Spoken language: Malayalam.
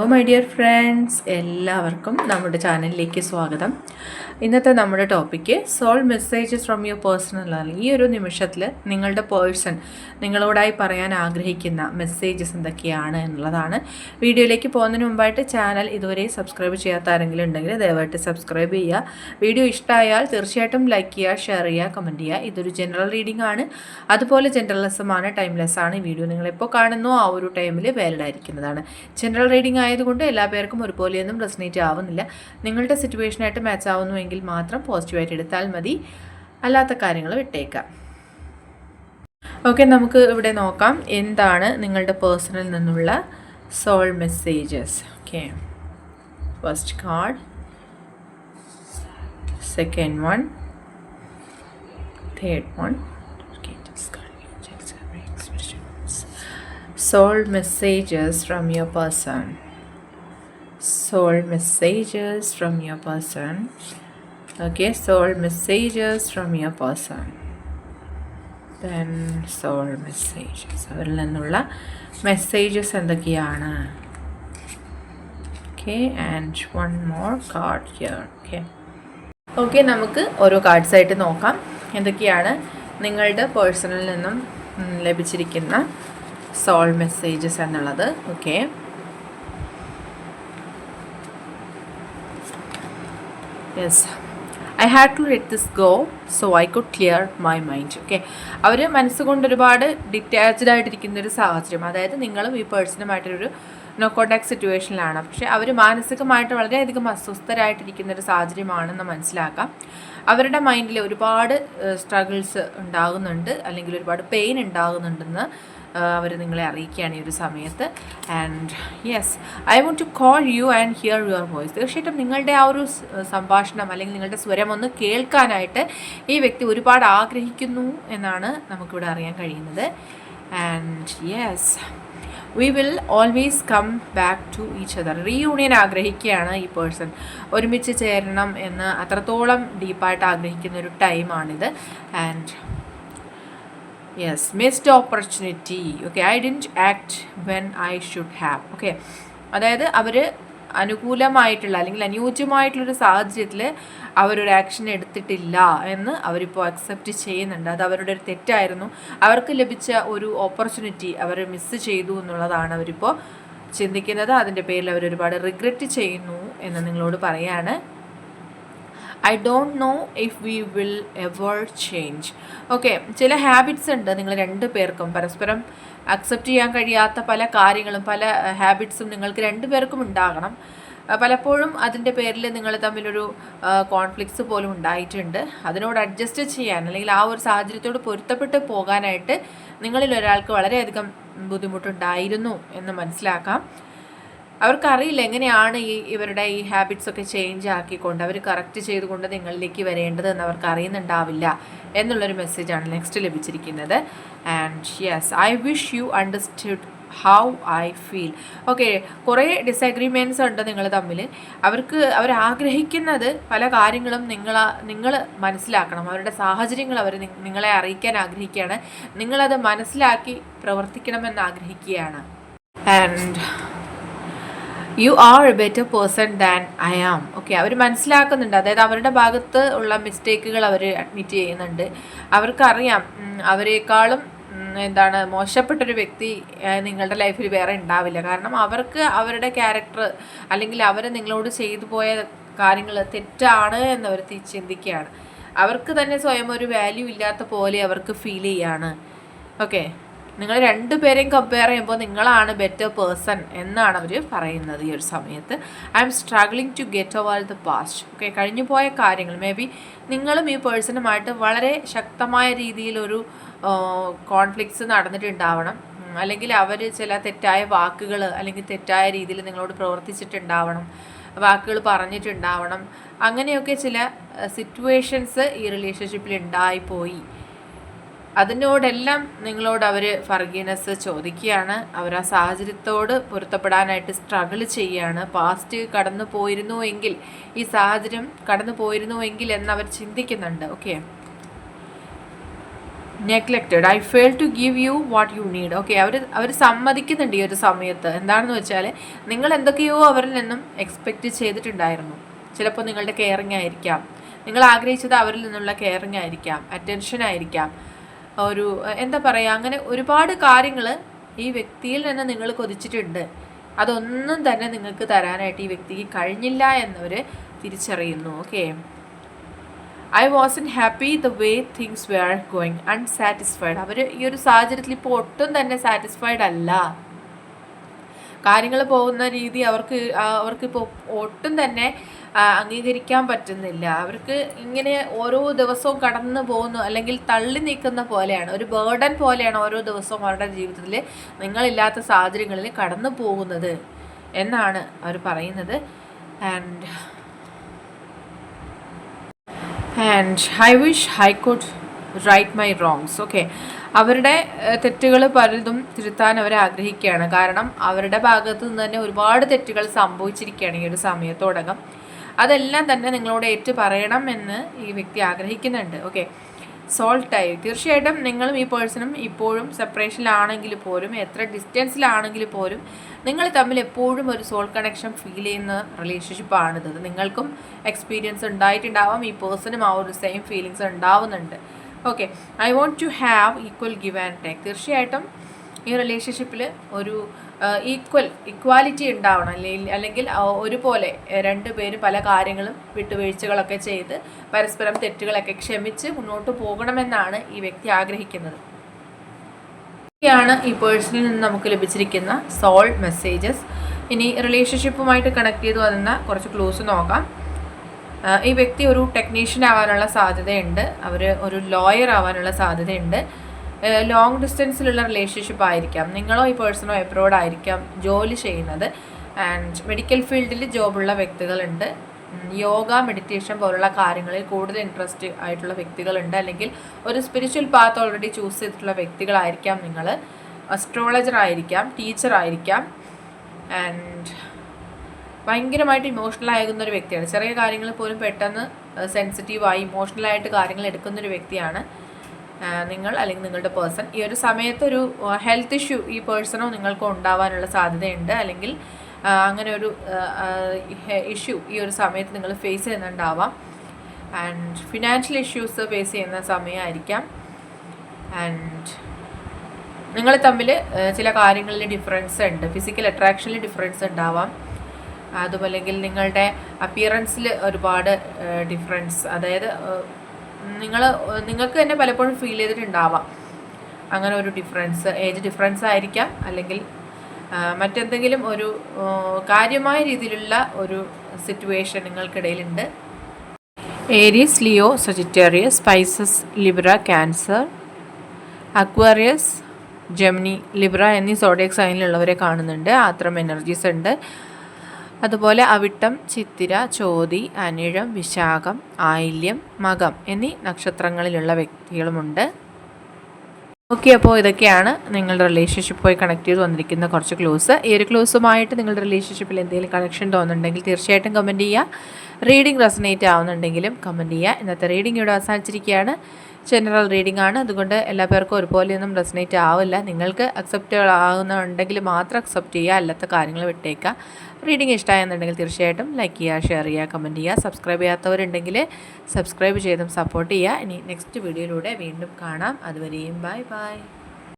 ഹലോ മൈ ഡിയർ ഫ്രണ്ട്സ് എല്ലാവർക്കും നമ്മുടെ ചാനലിലേക്ക് സ്വാഗതം. ഇന്നത്തെ നമ്മുടെ topic soul messages from your personal ആണ് ഈ ഒരു നിമിഷത്തിൽ നിങ്ങളുടെ പേഴ്സൺ നിങ്ങളോടായി പറയാൻ ആഗ്രഹിക്കുന്ന മെസ്സേജസ് എന്തൊക്കെയാണ് എന്നുള്ളതാണ്. വീഡിയോയിലേക്ക് പോകുന്നതിന് മുമ്പായിട്ട് ചാനൽ ഇതുവരെ സബ്സ്ക്രൈബ് ചെയ്യാത്ത ആരെങ്കിലും ഉണ്ടെങ്കിൽ ദയവായിട്ട് സബ്സ്ക്രൈബ് ചെയ്യുക. വീഡിയോ ഇഷ്ടമായാൽ തീർച്ചയായിട്ടും ലൈക്ക് ചെയ്യുക ഷെയർ ചെയ്യുക കമന്റ് ചെയ്യുക. ഇതൊരു ജനറൽ റീഡിംഗ് ആണ്. അതുപോലെ ജനറലിസമാണ് ടൈംലെസ് ആണ്. ഈ വീഡിയോ നിങ്ങളെപ്പോൾ കാണുന്നു ആ ഒരു ടൈമിൽ വാലിഡ് ആയിരിക്കുന്നതാണ്. ജനറൽ റീഡിംഗ് ആയതുകൊണ്ട് എല്ലാ പേർക്കും ഒരുപോലെയൊന്നും റെസനേറ്റ് ആവുന്നില്ല. നിങ്ങളുടെ സിറ്റുവേഷനായിട്ട് മാച്ച് ആവുന്നുവെങ്കിൽ മാത്രം പോസിറ്റീവായിട്ട് എടുത്താൽ മതി. അല്ലാത്ത കാര്യങ്ങൾ വിട്ടേക്കാം. ഓക്കെ നമുക്ക് ഇവിടെ നോക്കാം. എന്താണ് നിങ്ങളുടെ പേഴ്സണിൽ നിന്നുള്ള soul messages okay first card second one third one soul messages from your person. Soul messages from your person. Okay soul messages from your person. Then soul messages അവരിൽ നിന്നുള്ള മെസ്സേജസ് എന്തൊക്കെയാണ്? Okay and one more card here okay okay നമുക്ക് ഓരോ കാർഡ്സ് ആയിട്ട് നോക്കാം. എന്തൊക്കെയാണ് നിങ്ങളുടെ പേഴ്സണിൽ നിന്നും ലഭിച്ചിരിക്കുന്ന സോൾ മെസ്സേജസ് എന്നുള്ളത്. Okay yes I had to let this go so I could clear my mind okay അവർ മനസ്സുകൊണ്ട് ഒരുപാട് ഡിറ്റാച്ച്ഡ് ആയിട്ടിരിക്കുന്ന ഒരു സാഹചര്യം. അതായത് നിങ്ങളും ഈ പേഴ്സണുമായിട്ടൊരു നോ കോണ്ടാക്ട് സിറ്റുവേഷനിലാണ് പക്ഷേ അവർ മാനസികമായിട്ട് വളരെയധികം അസ്വസ്ഥരായിട്ടിരിക്കുന്ന ഒരു സാഹചര്യമാണെന്ന് മനസ്സിലാക്കാം. അവരുടെ മൈൻഡിൽ ഒരുപാട് സ്ട്രഗിൾസ് ഉണ്ടാകുന്നുണ്ട്. അല്ലെങ്കിൽ ഒരുപാട് പെയിൻ ഉണ്ടാകുന്നുണ്ടെന്ന് അവർ നിങ്ങളെ അറിയിക്കുകയാണ് ഈ ഒരു സമയത്ത്. And yes I want to call you and hear your voice തീർച്ചയായിട്ടും നിങ്ങളുടെ ആ ഒരു സംഭാഷണം അല്ലെങ്കിൽ നിങ്ങളുടെ സ്വരം ഒന്ന് കേൾക്കാനായിട്ട് ഈ വ്യക്തി ഒരുപാട് ആഗ്രഹിക്കുന്നു എന്നാണ് നമുക്കിവിടെ അറിയാൻ കഴിയുന്നത്. And yes we will always come back to each other reunion ആഗ്രഹിക്കുകയാണ് ഈ പേഴ്സൺ ഒരുമിച്ച് ചേരണം എന്ന് അത്രത്തോളം ഡീപ്പായിട്ട് ആഗ്രഹിക്കുന്ന ഒരു ടൈമാണിത് and yes missed opportunity okay I didn't act when I should have okay അതായത് അവർ അനുകൂലമായിട്ടുള്ള അല്ലെങ്കിൽ അനുയോജ്യമായിട്ടുള്ളൊരു സാഹചര്യത്തിൽ അവരൊരു ആക്ഷൻ എടുത്തിട്ടില്ല എന്ന് അവരിപ്പോൾ അക്സെപ്റ്റ് ചെയ്യുന്നുണ്ട്. അത് അവരുടെ ഒരു തെറ്റായിരുന്നു. അവർക്ക് ലഭിച്ച ഒരു ഓപ്പർച്യൂണിറ്റി അവർ മിസ്സ് ചെയ്തു എന്നുള്ളതാണ് അവരിപ്പോൾ ചിന്തിക്കുന്നത്. അതിന്റെ പേരിൽ അവർ ഒരുപാട് റിഗ്രറ്റ് ചെയ്യുന്നു എന്ന് നിങ്ങളോട് പറയാണ്. I don't know if we will ever change okay ചില ഹാബിറ്റ്സ് ഉണ്ട്. നിങ്ങൾ രണ്ട് പേർക്കും പരസ്പരം അക്സെപ്റ്റ് ചെയ്യാൻ കഴിയാത്ത പല കാര്യങ്ങളും പല ഹാബിറ്റ്സും നിങ്ങൾക്ക് രണ്ട് പേർക്കും ഉണ്ടാകണം. പലപ്പോഴും അതിന്റെ പേരിൽ നിങ്ങൾ തമ്മിലൊരു കോൺഫ്ലിക്ട്സ് പോലും ഉണ്ടായിട്ടുണ്ട്. അതിനോട് അഡ്ജസ്റ്റ് ചെയ്യാൻ അല്ലെങ്കിൽ ആ ഒരു സാഹചര്യത്തോട് പൊരുത്തപ്പെട്ട് പോകാനായിട്ട് നിങ്ങളിൽ ഒരാൾക്ക് വളരെയധികം ബുദ്ധിമുട്ടുണ്ടായിരുന്നു എന്ന് മനസ്സിലാക്കാം. അവർക്കറിയില്ല എങ്ങനെയാണ് ഈ ഇവരുടെ ഈ ഹാബിറ്റ്സ് ഒക്കെ ചേഞ്ച് ആക്കിക്കൊണ്ട് അവർ കറക്റ്റ് ചെയ്തുകൊണ്ട് നിങ്ങളിലേക്ക് വരേണ്ടതെന്ന് അവർക്ക് അറിയുന്നുണ്ടാവില്ല എന്നുള്ളൊരു മെസ്സേജാണ് നെക്സ്റ്റ് ലഭിച്ചിരിക്കുന്നത്. And yes I wish you understood how I feel okay കുറേ ഡിസഗ്രിമെന്റ്സ് ഉണ്ട് നിങ്ങൾ തമ്മിൽ അവർക്ക് അവർ ആഗ്രഹിക്കുന്നത് പല കാര്യങ്ങളും നിങ്ങൾ നിങ്ങൾ മനസ്സിലാക്കണം. അവരുടെ സാഹചര്യങ്ങൾ അവർ നിങ്ങളെ അറിയിക്കാൻ ആഗ്രഹിക്കുകയാണ്. നിങ്ങളത് മനസ്സിലാക്കി പ്രവർത്തിക്കണമെന്ന് ആഗ്രഹിക്കുകയാണ്. And you are a better person than I am okay അവർ മനസ്സിലാക്കുന്നുണ്ട്. അതായത് അവരുടെ ഭാഗത്ത് ഉള്ള മിസ്റ്റേക്കുകൾ അവർ അഡ്മിറ്റ് ചെയ്യുന്നുണ്ട്. അവർക്കറിയാം അവരെക്കാളും എന്താണ് മോശപ്പെട്ടൊരു വ്യക്തി നിങ്ങളുടെ ലൈഫിൽ വേറെ ഉണ്ടാവില്ല. കാരണം അവർക്ക് അവരുടെ ക്യാരക്ടർ അല്ലെങ്കിൽ അവർ നിങ്ങളോട് ചെയ്തു പോയ കാര്യങ്ങൾ തെറ്റാണ് എന്നവർ ചിന്തിക്കുകയാണ്. അവർക്ക് തന്നെ സ്വയം ഒരു വാല്യൂ ഇല്ലാത്ത പോലെ അവർക്ക് ഫീൽ ചെയ്യാണ്. ഓക്കെ നിങ്ങൾ രണ്ടുപേരെയും കമ്പയർ ചെയ്യുമ്പോൾ നിങ്ങളാണ് ബെറ്റർ പേഴ്സൺ എന്നാണ് അവർ പറയുന്നത് ഈ ഒരു സമയത്ത്. I am struggling to get over the past okay കഴിഞ്ഞു പോയ കാര്യങ്ങൾ. മേ ബി നിങ്ങളും ഈ പേഴ്സണുമായിട്ട് വളരെ ശക്തമായ രീതിയിലൊരു കോൺഫ്ലിക്ട്സ് നടന്നിട്ടുണ്ടാവണം. അല്ലെങ്കിൽ അവർ ചില തെറ്റായ വാക്കുകൾ അല്ലെങ്കിൽ തെറ്റായ രീതിയിൽ നിങ്ങളോട് പ്രവർത്തിച്ചിട്ടുണ്ടാവണം. വാക്കുകൾ പറഞ്ഞിട്ടുണ്ടാവണം. അങ്ങനെയൊക്കെ ചില സിറ്റുവേഷൻസ് ഈ റിലേഷൻഷിപ്പിൽ ഉണ്ടായിപ്പോയി. അതിനോടെല്ലാം നിങ്ങളോട് അവർ ഫർഗീനസ് ചോദിക്കുകയാണ്. അവർ ആ സാഹചര്യത്തോട് പൊരുത്തപ്പെടാനായിട്ട് സ്ട്രഗിൾ ചെയ്യുകയാണ്. പാസ്റ്റ് കടന്നു പോയിരുന്നുവെങ്കിൽ ഈ സാഹചര്യം കടന്നു പോയിരുന്നുവെങ്കിൽ എന്ന് അവർ ചിന്തിക്കുന്നുണ്ട്. Okay neglected I fail to give you what you need okay അവർ അവർ സമ്മതിക്കുന്നുണ്ട് ഈ ഒരു സമയത്ത്. എന്താണെന്ന് വെച്ചാൽ നിങ്ങൾ എന്തൊക്കെയോ അവരിൽ നിന്നും എക്സ്പെക്റ്റ് ചെയ്തിട്ടുണ്ടായിരുന്നു. ചിലപ്പോൾ നിങ്ങളുടെ കെയറിങ് ആയിരിക്കാം. നിങ്ങൾ ആഗ്രഹിച്ചത് അവരിൽ നിന്നുള്ള കെയറിങ് ആയിരിക്കാം. അറ്റൻഷൻ ആയിരിക്കാം. ഒരു എന്താ പറയുക അങ്ങനെ ഒരുപാട് കാര്യങ്ങൾ ഈ വ്യക്തിയിൽ നിന്ന് നിങ്ങൾ കൊതിച്ചിട്ടുണ്ട്. അതൊന്നും തന്നെ നിങ്ങൾക്ക് തരാനായിട്ട് ഈ വ്യക്തിക്ക് കഴിഞ്ഞില്ല എന്നവർ തിരിച്ചറിയുന്നു. Okay. I was unhappy the way things were going unsatisfied അവർ ഈ ഒരു സാഹചര്യത്തിൽ ഇപ്പോൾ ഒട്ടും തന്നെ സാറ്റിസ്ഫൈഡ് അല്ല. കാര്യങ്ങൾ പോകുന്ന രീതി അവർക്ക് അവർക്ക് അവർക്കിപ്പോൾ ഒട്ടും തന്നെ അംഗീകരിക്കാൻ പറ്റുന്നില്ല. അവർക്ക് ഇങ്ങനെ ഓരോ ദിവസവും കടന്നു പോകുന്നു അല്ലെങ്കിൽ തള്ളി നീക്കുന്ന പോലെയാണ് ഒരു ബേർഡൻ പോലെയാണ് ഓരോ ദിവസവും അവരുടെ ജീവിതത്തിൽ നിങ്ങളില്ലാത്ത സാഹചര്യങ്ങളിൽ കടന്നു പോകുന്നത് എന്നാണ് അവർ പറയുന്നത്. And and I wish could right my wrongs okay അവരുടെ തെറ്റുകൾ പലതും തിരുത്താൻ അവർ ആഗ്രഹിക്കുകയാണ്. കാരണം അവരുടെ ഭാഗത്തു നിന്ന് തന്നെ ഒരുപാട് തെറ്റുകൾ സംഭവിച്ചിരിക്കുകയാണ് ഈ ഒരു സമയത്തോടകം. അതെല്ലാം തന്നെ നിങ്ങളോട് ഏറ്റു പറയണം എന്ന് ഈ വ്യക്തി ആഗ്രഹിക്കുന്നുണ്ട്. ഓക്കെ സോൾട്ടായി തീർച്ചയായിട്ടും നിങ്ങളും ഈ പേഴ്സണും ഇപ്പോഴും സെപ്പറേഷനിലാണെങ്കിൽ പോലും എത്ര ഡിസ്റ്റൻസിലാണെങ്കിൽ പോലും നിങ്ങൾ തമ്മിൽ എപ്പോഴും ഒരു സോൾ കണക്ഷൻ ഫീൽ ചെയ്യുന്ന റിലേഷൻഷിപ്പാണിത് നിങ്ങൾക്കും എക്സ്പീരിയൻസ് ഉണ്ടായിട്ടുണ്ടാവാം. ഈ പേഴ്സണും ആ ഒരു സെയിം ഫീലിങ്സ് ഉണ്ടാവുന്നുണ്ട്. Okay I want to have equal give and take തീർച്ചയായിട്ടും ഈ റിലേഷൻഷിപ്പിൽ ഒരു ഈക്വൽ ഇക്വാലിറ്റി ഉണ്ടാവണം. അല്ലെങ്കിൽ അല്ലെങ്കിൽ ഒരുപോലെ രണ്ട് പേര് പല കാര്യങ്ങളും വിട്ടുവീഴ്ചകളൊക്കെ ചെയ്ത് പരസ്പരം തെറ്റുകളൊക്കെ ക്ഷമിച്ച് മുന്നോട്ട് പോകണമെന്നാണ് ഈ വ്യക്തി ആഗ്രഹിക്കുന്നത്. ഇതൊക്കെയാണ് ഈ പേഴ്സണിൽ നിന്ന് നമുക്ക് ലഭിച്ചിരിക്കുന്ന സോൾ മെസ്സേജസ്. ഇനി റിലേഷൻഷിപ്പുമായിട്ട് കണക്ട് ചെയ്ത് വന്ന കുറച്ച് ക്ലൂസ് നോക്കാം. ഈ വ്യക്തി ഒരു ടെക്നീഷ്യൻ ആവാനുള്ള സാധ്യതയുണ്ട്. അവർ ഒരു ലോയർ ആവാനുള്ള സാധ്യതയുണ്ട്. ലോങ് ഡിസ്റ്റൻസിലുള്ള റിലേഷൻഷിപ്പ് ആയിരിക്കാം. നിങ്ങളോ ഈ പേഴ്സണോ എബ്രോഡ് ആയിരിക്കാം ജോലി ചെയ്യുന്നത്. ആൻഡ് മെഡിക്കൽ ഫീൽഡിൽ ജോബുള്ള വ്യക്തികളുണ്ട്. യോഗ മെഡിറ്റേഷൻ പോലുള്ള കാര്യങ്ങളിൽ കൂടുതൽ ഇൻട്രസ്റ്റ് ആയിട്ടുള്ള വ്യക്തികളുണ്ട്. അല്ലെങ്കിൽ ഒരു സ്പിരിച്വൽ പാത്ത് ഓൾറെഡി ചൂസ് ചെയ്തിട്ടുള്ള വ്യക്തികളായിരിക്കാം നിങ്ങൾ അസ്ട്രോളജർ ആയിരിക്കാം ടീച്ചർ ആയിരിക്കാം. ആൻഡ് ഭയങ്കരമായിട്ട് ഇമോഷണൽ ആകുന്ന ഒരു വ്യക്തിയാണ്. ചെറിയ കാര്യങ്ങൾ പോലും പെട്ടെന്ന് സെൻസിറ്റീവായി ഇമോഷണലായിട്ട് കാര്യങ്ങൾ എടുക്കുന്ന ഒരു വ്യക്തിയാണ് നിങ്ങൾ അല്ലെങ്കിൽ നിങ്ങളുടെ പേഴ്സൺ ഈ ഒരു സമയത്ത് ഒരു ഹെൽത്ത് ഇഷ്യൂ ഈ പേഴ്സണോ നിങ്ങൾക്ക് ഉണ്ടാവാനുള്ള സാധ്യതയുണ്ട്. അല്ലെങ്കിൽ അങ്ങനെ ഒരു ഇഷ്യൂ ഈ ഒരു സമയത്ത് നിങ്ങൾ ഫേസ് ചെയ്യുന്നുണ്ടാവാം. ആൻഡ് ഫിനാൻഷ്യൽ ഇഷ്യൂസ് ഫേസ് ചെയ്യുന്ന സമയമായിരിക്കാം. ആൻഡ് നിങ്ങൾ തമ്മിൽ ചില കാര്യങ്ങളിൽ ഡിഫറൻസ് ഉണ്ട്. ഫിസിക്കൽ അട്രാക്ഷനിൽ ഡിഫറൻസ് ഉണ്ടാവാം. അതുമല്ലെങ്കിൽ നിങ്ങളുടെ അപ്പിയറൻസിൽ ഒരുപാട് ഡിഫറൻസ് അതായത് നിങ്ങൾ നിങ്ങൾക്ക് തന്നെ പലപ്പോഴും ഫീൽ ചെയ്തിട്ടുണ്ടാവാം. അങ്ങനെ ഒരു ഡിഫറൻസ് ഏജ് ഡിഫറൻസ് ആയിരിക്കാം. അല്ലെങ്കിൽ മറ്റെന്തെങ്കിലും ഒരു കാര്യമായ രീതിയിലുള്ള ഒരു situation നിങ്ങൾക്കിടയിലുണ്ട്. Aries Leo Sagittarius Pisces Libra Cancer Aquarius Gemini Libra എന്നീ സോഡിയക് സൈനിലുള്ളവരെ കാണുന്നുണ്ട്. ആത്രം എനർജീസ് ഉണ്ട്. അതുപോലെ അവിട്ടം ചിത്തിര ചോതി അനിഴം വിശാഖം ആയില്യം മകം എന്നീ നക്ഷത്രങ്ങളിലുള്ള വ്യക്തികളുമുണ്ട്. ഓക്കെ അപ്പോൾ ഇതൊക്കെയാണ് നിങ്ങളുടെ റിലേഷൻഷിപ്പുമായി കണക്ട് ചെയ്ത് വന്നിരിക്കുന്ന കുറച്ച് ക്ലോസ് ഈ ഒരു ക്ലോസുമായിട്ട് നിങ്ങളുടെ റിലേഷൻഷിപ്പിൽ എന്തെങ്കിലും കണക്ഷൻ തോന്നുന്നുണ്ടെങ്കിൽ തീർച്ചയായിട്ടും കമന്റ് ചെയ്യുക. റീഡിംഗ് റെസനേറ്റ് ആവുന്നുണ്ടെങ്കിലും കമന്റ് ചെയ്യുക. ഇന്നത്തെ റീഡിംഗ് ഇവിടെ അവസാനിച്ചിരിക്കുകയാണ്. ജനറൽ റീഡിംഗ് ആണ്. അതുകൊണ്ട് എല്ലാ പേർക്കും ഒരുപോലെയൊന്നും റെസനേറ്റ് ആവില്ല. നിങ്ങൾക്ക് അക്സെപ്റ്റ് ആകുന്നുണ്ടെങ്കിൽ മാത്രം അക്സെപ്റ്റ് ചെയ്യുക. അല്ലാത്ത കാര്യങ്ങൾ വിട്ടേക്കുക. റീഡിംഗ് ഇഷ്ടമായെന്നുണ്ടെങ്കിൽ തീർച്ചയായിട്ടും ലൈക്ക് ചെയ്യുക ഷെയർ ചെയ്യുക കമന്റ് ചെയ്യുക. സബ്സ്ക്രൈബ് ചെയ്യാത്തവരുണ്ടെങ്കിൽ സബ്സ്ക്രൈബ് ചെയ്തും സപ്പോർട്ട് ചെയ്യുക. ഇനി നെക്സ്റ്റ് വീഡിയോയിലൂടെ വീണ്ടും കാണാം. അതുവരെയും ബൈ ബൈ